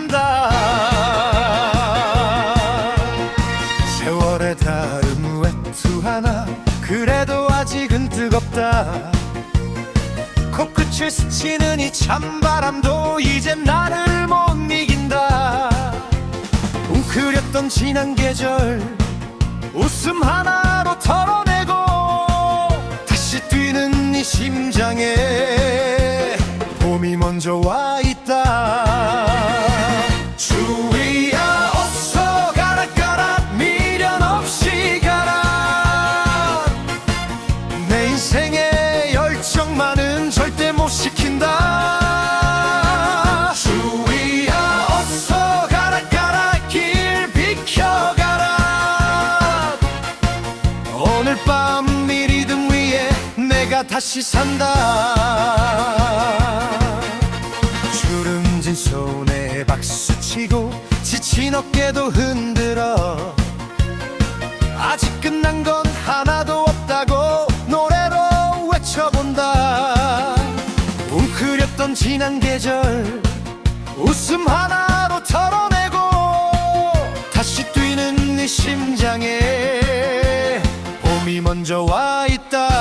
산다. 세월의 다음 외투 하나 그래도 아직은 뜨겁다. 코끝을 스치는 이 찬바람도 이젠 나를 못 이긴다. 웅크렸던 지난 계절 웃음 하나로 털어내고 다시 뛰는 이 심장에 봄이 먼저 와. 내가 다시 산다. 주름진 손에 박수치고 지친 어깨도 흔들어. 아직 끝난 건 하나도 없다고 노래로 외쳐본다. 웅크렸던 지난 계절 웃음 하나로 털어내고 다시 뛰는 네 심장에 봄이 먼저 와 있다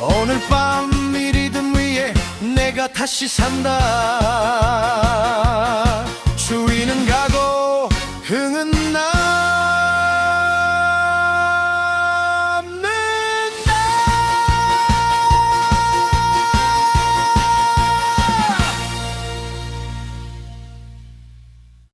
오늘 밤 이 리듬 위에 내가 다시 산다. 추위는 가고 흥은 나.